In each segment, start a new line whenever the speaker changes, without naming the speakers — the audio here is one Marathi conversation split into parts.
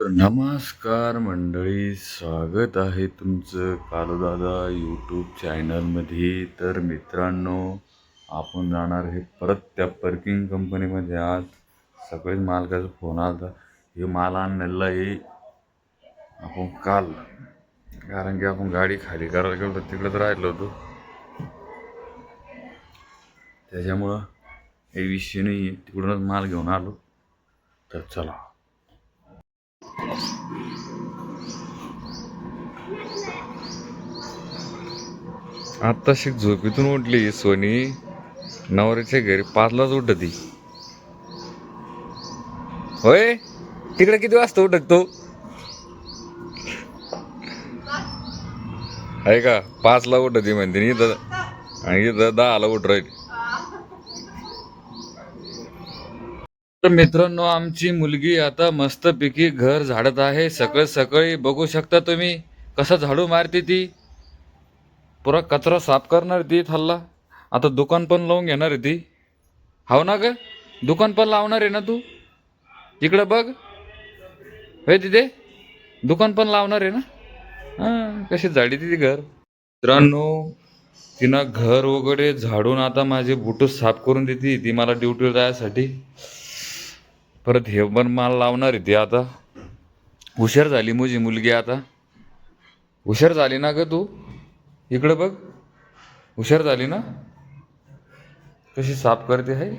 नमस्कार मंडळी स्वागत आहे तुमचं कालूदादा यूट्यूब चॅनलमध्ये तर मित्रांनो आपण जाणार हे परत त्या पर्किंग कंपनीमध्ये आज सगळेच मालकाचा फोन आला हे माल आणलेला आहे. आपण काल कारण की आपण गाडी खाली करायला गेलो होतो, तिकडंच राहिलो होतो. त्याच्यामुळं हे विषय नाही आहे तिकडूनच माल घेऊन आलो. तर चला. आत्ताशी झोपेतून उठली सोनी. नवऱ्याच्या घरी पाचलाच उठती. होय? तिकडे किती वाजता उठत? तो आहे का? पाचला उठती म्हणते. इथं आणि इथं दहाला उठ राहील. तर मित्रांनो आमची मुलगी आता मस्तपैकी घर झाडत आहे. सकाळ सकाळी बघू शकता तुम्ही. कसं झाडू मारते ती? पुरा कचरा साफ करणार ती थल्ला. आता दुकान पण लावून घेणार आहे ती. हो ना ग? दुकान पण लावणार आहे ना तू? इकडं बघ. हे तिथे दुकान पण लावणार आहे ना? हां कशी झाडी तिथे घर. मित्रांनो तिनं घर वगैरे झाडून आता माझे बुट साफ करून देते. ती मला ड्युटीला जायसाठी. परत हे पण मला लावणार आहे ती आता. हुशार झाली माझी मुलगी आता. हुशार झाली ना ग तू? इकडं बघ. हुशार झाली ना? कशी साफ करते आहे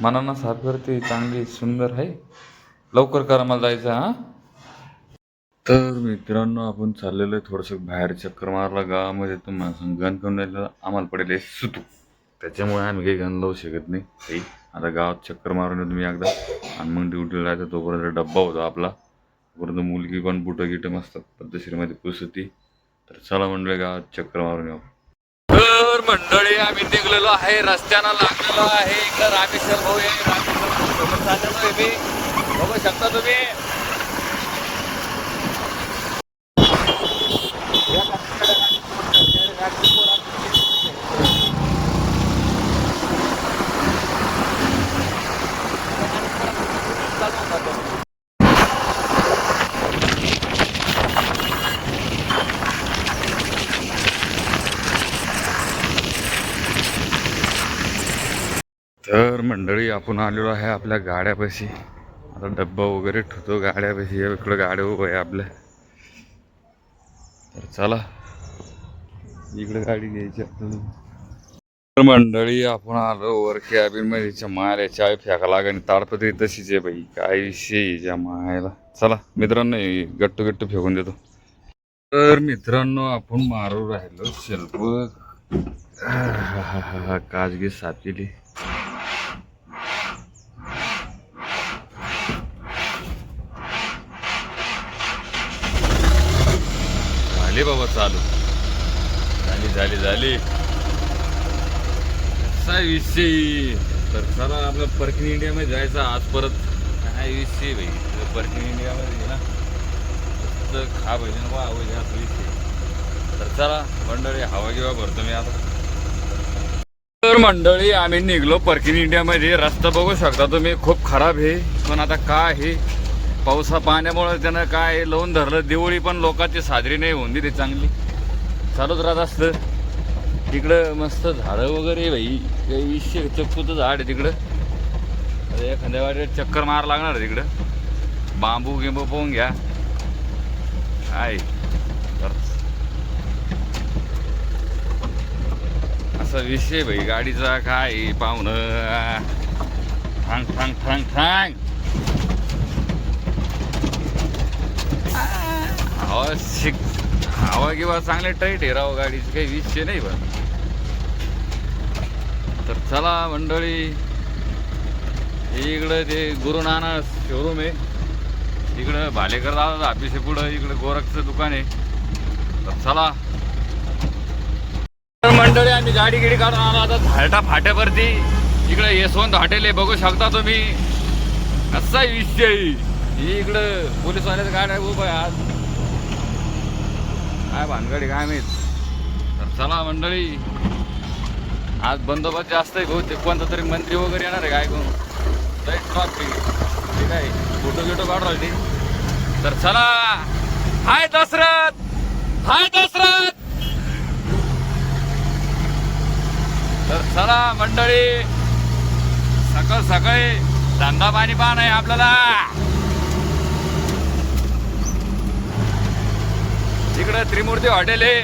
मनानं साफ करते चांगली सुंदर आहे लवकर करा मला जायचं हां हा? तर मित्रांनो आपण चाललेलो आहे थोडंसं बाहेर चक्कर मारला गावामध्ये तुम्हाला गण करून राहिलं आम्हाला पडेल सुतू. त्याच्यामुळे आम्ही काही गण लावू शकत नाही. काही आता गावात चक्कर मारून येतो तुम्ही एकदा. आणि मग ड्युटीला राहायचं तोपर्यंत डब्बा होता आपला. तोपर्यंत मुलगी पण बुटं गिटं मस्त पद्धतशीरमध्ये पुसती. तर चला मंडळी का चक्कर मारून येऊ. तर मंडळी आम्ही निघलेलो आहे रस्त्यानं लागलेलो आहे. इकडं रामेश्वर भाऊ आहे रामेश्वर भाऊ सोबत चाललेलो आहे मी. बघू शकता तुम्ही तर मंडळी आपण आलेलो आहे आपल्या गाड्यापाशी. आता डब्बा वगैरे ठेवतो गाड्यापाशी. इकडं गाड्या उभं आहे आपल्या तर चला इकडे गाडी घ्यायची आपल्याला. तर मंडळी आपण आलो वर कॅबिनमध्ये. मायला चाय फेका लागेल ताडपत्री तशीच आहे बाई. काय विषय आहे मायला चला मित्रांनो गट्टू गट्टू फेकून देतो. तर मित्रांनो आपण मारू राहिलो शेल्फ काजगी साफ केली झाली बाबा चालू. झाली झाली झाली. काय विषय तर चला आपलं पर्किंग इंडियामध्ये जायचं आज परत. काय विषय भाई पर्किंग इंडियामध्ये ना. खा पाहिजे ना वा आवड असं विषय तर चला मंडळी हवा गिवा भरतो मी आता. तर मंडळी आम्ही निघलो पर्किंग इंडियामध्ये. रस्ता बघू शकता तुम्ही. खूप खराब आहे. पण आता काय आहे? पावसा पाण्यामुळे त्यानं काय लावून धरलं दिवाळी पण लोकांची साजरी नाही होऊन दिली चांगली. चालूच राहत असतं. तिकडं मस्त झाडं वगैरे भाई काही विषय चक्कूचं झाड आहे तिकडं. एखाद्या वाटेत चक्कर मार लागणार आहे तिकडं. बांबू गिंबू पाहून घ्या. आहे तर असा विषय भाई गाडीचा काय पाहुणं? ठांग ठांग ठांग ठांग हवा शिक हवा किंवा चांगले टाईट आहे राव गाडीची काही विषय नाही पण तर चला मंडळी इकडं ते गुरुनाना शोरूम आहे. इकडं भालेकर दादा ऑफिस आहे पुढं इकडं गोरखचं दुकान आहे. तर चला. मंडळी आम्ही गाडी गिडी काढून आलो आता झालटा फाट्यावरती. इकडं यशवंत हॉटेल आहे बघू शकता तुम्ही. असा विषय? इकडं पोलीसवाल्याचं गाड्या उभं आहे आज. काय भानगडी काय माहीत? तर चला मंडळी आज बंदोबस्त जास्त आहे ते कोणता तरी मंत्री वगैरे येणार आहे काय कोण ट्रॉफिक ठीक आहे फोटो गिटो काढू राहिले. तर चला. हाय दसरथ हाय दसरथ तर चला मंडळी सकाळ सकाळी धंदा पाणी पाहण आहे आपल्याला. तिकडं त्रिमूर्ती हॉटेल आहे.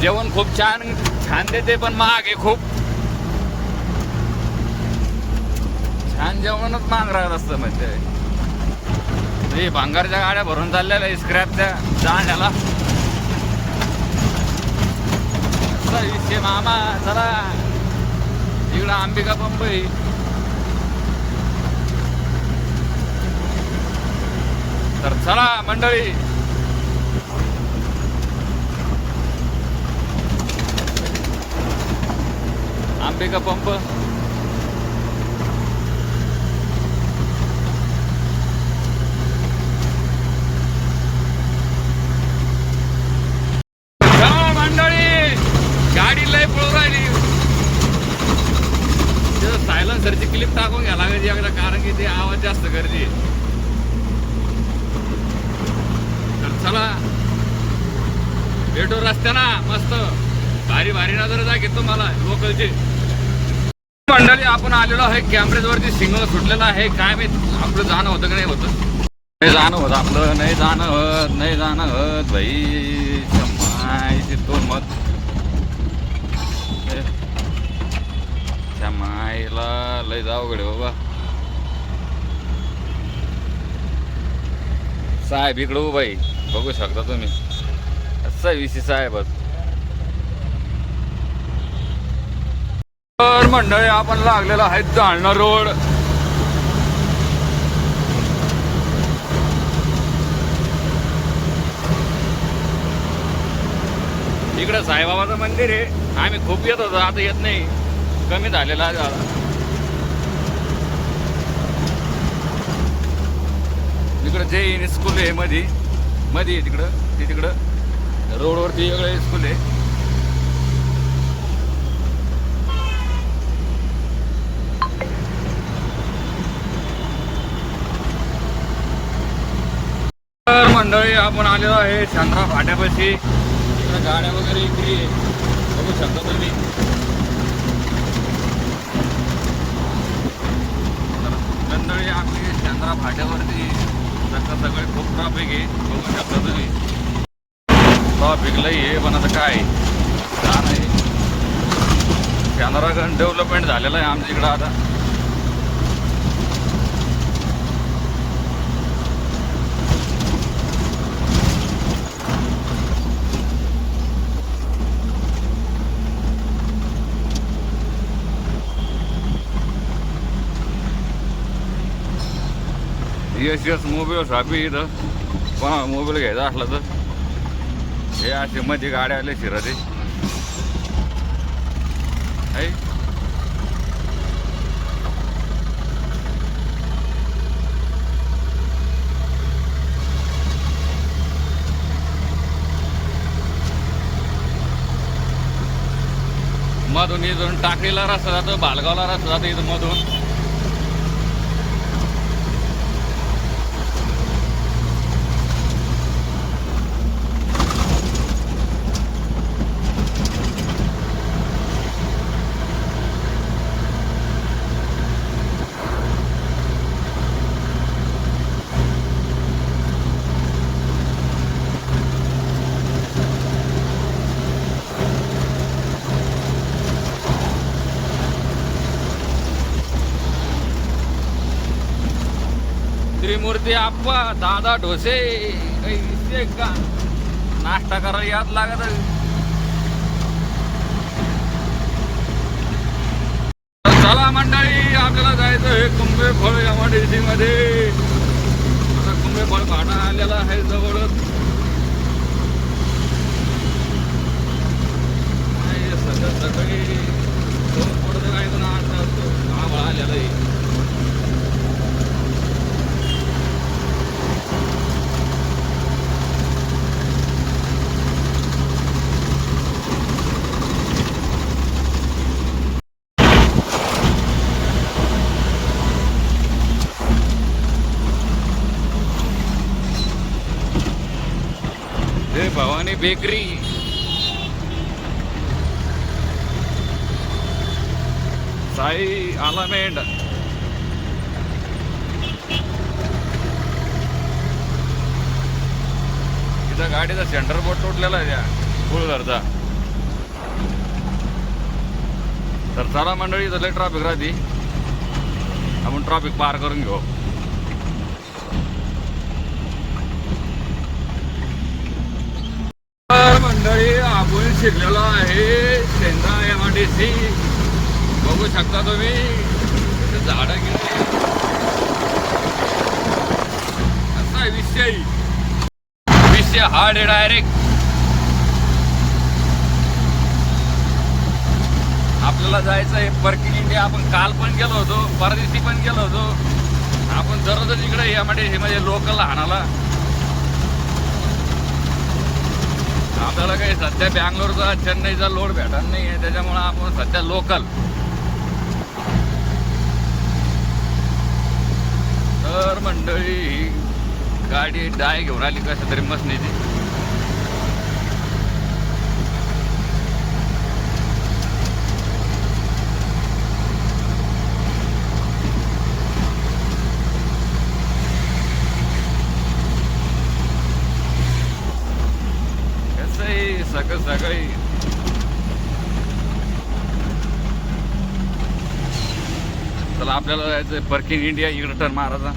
जेवण खूप छान छान देते पण महाग आहे खूप. छान जेवणच महाग राहत असतं म्हणजे भांगारच्या गाड्या भरून चाललेल्या स्क्रॅपच्या जाण्याला विषय मामा चला इकडं अंबिका पंप आहे. तर चला मंडळी. अंबिका पंप चला गाडी लय पळू राहिली. सायलन्सरची क्लिप टाकून घ्या लागायची एकदा कारण की ते आवाज जास्त गर्दी तर चला. भेटू रस्त्याना मस्त. भारी भारी नजर दाखवत तुम्हाला लोकलची. मंडळी आपण आलेलो आहे कॅम्ब्रिज वरती सिग्नल सुटलेला आहे. काय मी आपलं जाणं होतं की नाही होतं? नाही जाणं होत आपलं. नाही जाणं होत नाही जाणं होत भाई माहिती तो मत त्या माईला लय जाऊ गडे बाबा. साहेब इकडं उभा बघू शकता तुम्ही. असा विषय साहेबच तर मंडळी आपण लागलेला आहे जालना रोड. इकडं साईबाबाचं मंदिर आहे. आम्ही खूप येत होतो आता येत नाही. कमी झालेला आहे जरा. इकडं इन स्कूल आहे मध्ये मध्ये आहे तिकडं ती तिकडं. रोडवरती वेगळं स्कूल आहे तर मंडळी आपण आलेलो आहे चंद्रा फाट्यापाशी. इकडे गाड्या वगैरे इकडे आहे. बघू शकता तुम्ही. तर आपली चंद्रा फाट्यावरती सकाळ सकाळी खूप ट्रॉफिक आहे. बघू शकता तुम्ही. ट्रॉफिक लई आहे पण आता काय? का नाही कॅनरा गण डेव्हलपमेंट झालेलं आहे आमच्या इकडं आता. एस एस मोबाईल शॉपी इथं. कोणा मोबाईल घ्यायचा असला तर. हे असे मध्ये गाड्या आले शिराते है मधून इथून टाकळीला रस्ता जातो बालगावला रस्ता जातो इथं मधून. त्रिमूर्ती आप्पा दादा ढोसे काही विषय का? नाश्ता करायला याद लागत चला मंडळी आपल्याला जायचं हे कुंभे फळ एमआयडीसी मध्ये आता कुंभे फळ भाडा आलेला आहे जवळच. सगळं सगळी दोन पडतं काय ना आठ आभाळ आलेलं आहे हे भवानी बेकरी साई आलामेंड तिथं गाडीचा सेंटर बोर्ड तुटलेला आहे त्या. फुलघरचा तर चला मंडळी इथं लय ट्रॅफिक राहते. आपण ट्रॅफिक पार करून घेऊ तर मंडळी आपण शिरलेलो आहे Sendra M R D C बघू शकता तुम्ही झाडं गेली. असा विषय. विषय हार्ड आहे डायरेक्ट आपल्याला जायचं आहे परकिंग इंडिया आपण काल पण गेलो होतो परदेशी पण गेलो होतो. आपण दररोज इकडे एम आर डी सी मध्ये लोकल हाणाला आपल्याला काही सध्या बँगलोरचा चेन्नईचा लोड भेटत नाही आहे त्याच्यामुळे आपण सध्या लोकल तर मंडळी ही गाडी डाय घेऊन आली कसं तरी मसनीची कसं आहे सकाळ सकाळी चला आपल्याला जायचं पर्किंग इंडिया इकडे महाराजा मारायचा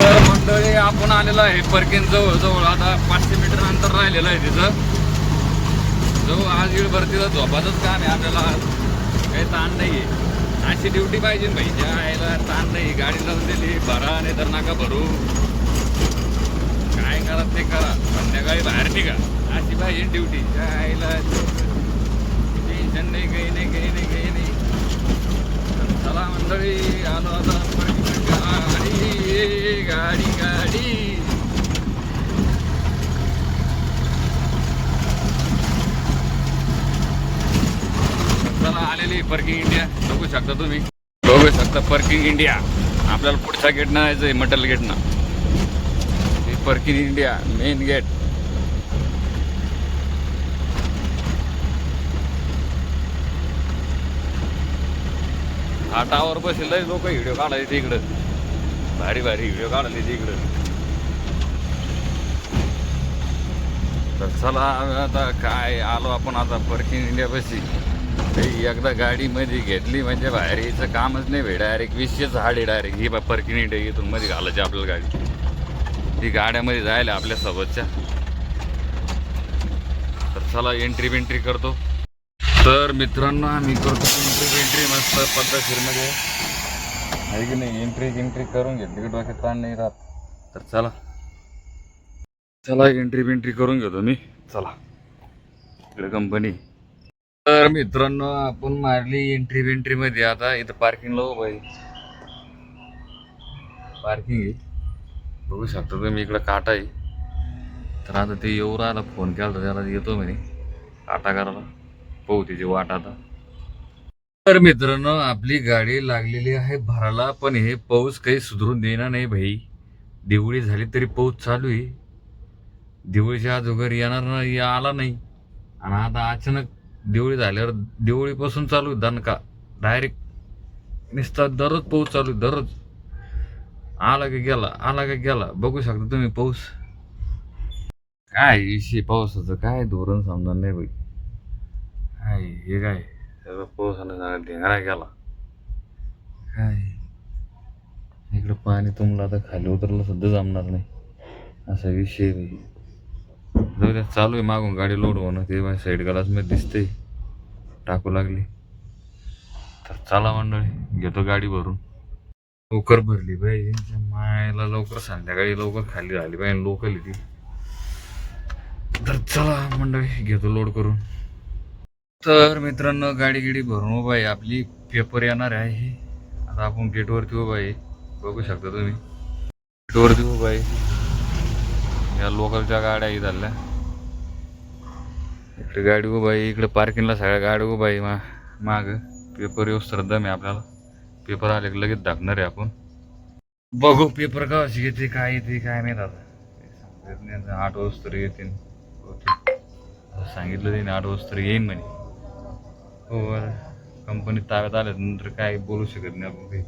तर मंडळी आपण आलेलो आहे परकीन जवळ जवळ आता पाचशे मीटर अंतर राहिलेलं आहे तिथं. जवळ आज वेळ भरतीला झोपातच काम आहे आपल्याला काही ताण नाही आहे अशी ड्युटी पाहिजे भाई ज्या यायला ताण नाही गाडी लावून दिली भरा नाही तर नका भरू. काय करा ते करा संध्याकाळी बाहेर निघा. अशी पाहिजे ड्युटी ज्या यायला टेन्शन नाही काही नाही काही नाही काही नाही. तर चला मंडळी आलो आता गाडी गाडी गाडी चला आलेली पर्किंग इंडिया बघू शकता तुम्ही. बघू शकता पर्किंग इंडिया आपल्याला पुढच्या गेटनं आहे मटल गेटनं पर्किंग इंडिया मेन गेट हा टावर बसेल लोक व्हिडिओ काढायचे तिकडं भारी भारी व्हिडिओ काढले तिकडं तर चला आता काय आलो आपण आता परकिन इंडिया बसी एकदा गाडी मध्ये घेतली म्हणजे बाहेर यायचं कामच नाही भेट डायरेक्ट वीसशेच झाड डायरेक्ट ही बा पर्किंग इंडिया इथून मध्ये घालायची आपल्याला गाडी. ती गाड्यामध्ये जायला आपल्या सोबतच्या. तर चला एंट्री बिंट्री करतो. तर मित्रांनो आम्ही करतो एंट्री बिंट्री. मस्त पद्धतशीरमध्ये. आहे की नाही? एंट्री गिंट्री करून घेतली की डोक्यात ताण नाही राहत. तर चला. चला एंट्री बिंट्री करून घेतो मी. चला. इकडे कंपनी तर मित्रांनो आपण मारली एंट्री बिंट्री मध्ये. आता इथं पार्किंगला उभं आहे. पार्किंग आहे. बघू शकता तुम्ही इकडं काटा आहे. तर आता ते येऊ राहिला फोन केला होता त्याला येतो म्हणे. काटा करायला. पाहू त्याची वाट आता. तर मित्रांनो आपली गाडी लागलेली आहे भराला पण हे पाऊस काही सुधरून देणार नाही भाई. दिवाळी झाली तरी पाऊस चालू आहे. दिवाळीच्या वगैरे येणार नाही आला नाही. आणि आता अचानक दिवाळी झाल्यावर दिवाळीपासून चालू आहे दणका. डायरेक्ट नुसता दररोज पाऊस चालू आहे दररोज. आला का गेला आला का गेला बघू शकता तुम्ही पाऊस. काय विषय पावसाचं काय धोरण समजणार नाही भाई. काय हे काय? सगळं पावसानं सगळं ढेंगरा गेला. काय? इकडं पाणी तुमला आता खाली उतरलं सुद्धा जमणार नाही. असा विषय आहे. जाऊ द्या चालू आहे मागून गाडी लोड होणं ते माझ्या साईड ग्लासमध्ये दिसतंय. टाकू लागली. तर चला मंडळी घेतो गाडी भरून. लवकर भरली पाहिजे मायला लवकर संध्याकाळी लवकर खाली झाली पाहिजे लोकल ती. तर चला मंडळी घेतो लोड करून. तर मित्रांनो गाडी गिडी भरून उभा आहे. आपली पेपर येणार आहे. आता आपण गेटवरती उभा आहे. बघू शकता तुम्ही. गेटवरती उभा आहे. या लोकलच्या गाड्या आहेत आल्या. इकडे गाडी उभा आहे. इकडे पार्किंगला सगळ्या गाड्या उभा आहे. मा माग पेपर येऊ श्रद्धा मी आपल्याला. पेपर आले की लगेच दाखणार आहे आपण. बघू पेपर का अशी येते काय येते काय माहीत आता. नाही आठ वाजता येते सांगितलं त्याने आठ वाजता येईन म्हणे. हो कंपनीत ताब्यात आल्यानंतर काय बोलू शकत नाही आपण काही.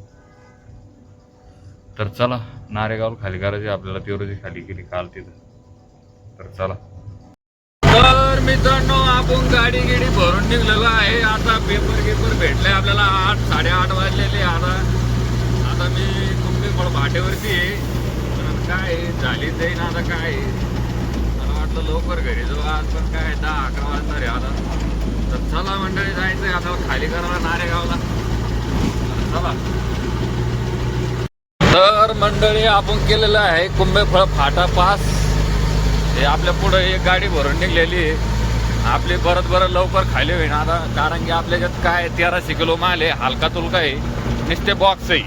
तर चला नारेगाव खाली करायची आपल्याला तेवढी खाली केली काल तिथं. तर चला. तर मित्रांनो आपण गाडी गिडी भरून निघलेलो आहे. आता पेपर पेपर भेटले आपल्याला आठ साडेआठ वाजलेले. आता आता मी कुंभीफळ भाटेवरती आहे. पण काय आहे, झाली जाईन आता काय आहे. मला वाटलं लवकर घरी जाऊ. आज पण काय दहा अकरा वाजणार आहे आता. तर चला मंडळी जायचंय. आता खाली करायला नारेगावला. चला. तर मंडळी आपण केलेलं आहे कुंभेफळ फाटा पास. हे आपल्या पुढे एक गाडी भरून निघलेली आहे. आपली बरत बरं लवकर खाली होईन आता कारण की आपल्याच्यात काय तेराशे किलो माल आहे हलका तुलका आहे. नुसते बॉक्स आहे.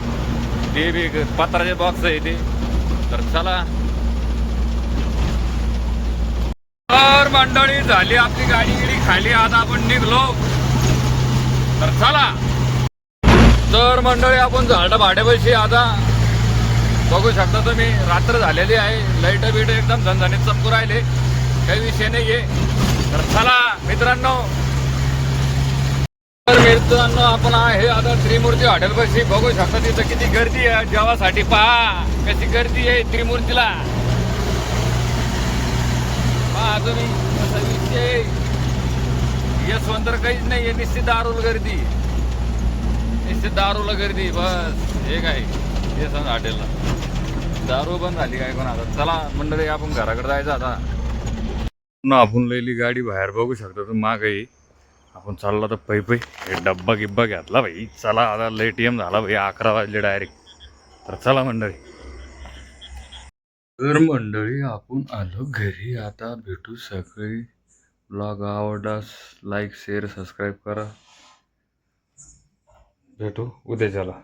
ते बी पत्राचे बॉक्स आहे ते. तर चला तर मंडळी झाली आपली गाडी गिडी खाली आता आपण निघलो. तर चला. तर मंडळी आपण झाडा भाड्यापाशी आता बघू शकता तुम्ही रात्र झालेली आहे. लाइट बिट एकदम झणझणीत चमकू राहिले. काही विषय नाहीये. तर चला मित्रांनो. तर मित्रांनो आपण आहे आता त्रिमूर्ती हॉटेलपाशी. बघू शकता तिथं किती गर्दी आहे. जेवासाठी पहा कशी गर्दी आहे त्रिमूर्तीला. पहा तुम्ही कसा विषय यशवंत तर काहीच आहे निश्चित दारूल गर्दी. निश्चित दारूला गर्दी बस. हे काय? यशवंत हॉटेलला. दारू बंद झाली काय कोण आता चला मंडळी आपण घराकडे जायचं आता. आपण लईली गाडी बाहेर बघू शकतो. तुम्ही माग आहे आपण चालला तर पै पै. हे डब्बा गिब्बा घेतला भाई. चला आता लेट एम झाला भाई अकरा वाजले डायरेक्ट तर चला मंडळी. तर मंडळी आपण आलो घरी. आता भेटू सकाळी ब्लॉग आवडल्यास लाईक शेअर सबस्क्राईब करा. भेटू उद्याच्याला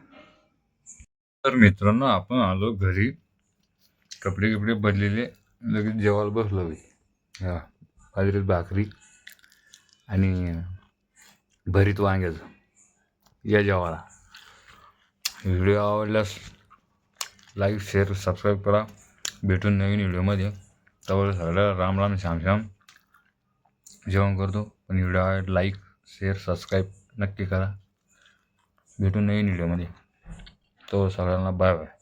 तर मित्रांनो आपण आलो घरी. कपडे कपडे बदलेले. लगेच जेवायला बसलो भाई हा बाजरीत भाकरी आणि भरीत वांग्याचं. या जेवायला. व्हिडिओ आवडल्यास लाईक शेअर सबस्क्राईब करा. भेटून नवीन व्हिडिओमध्ये. त्यावर सगळ्या राम राम श्याम श्याम. जेवण करतो. पण व्हिडिओ आवड लाईक शेअर सबस्क्राईब नक्की करा. भेटून नवीन व्हिडिओमध्ये. तो सगळ्यांना बाय बाय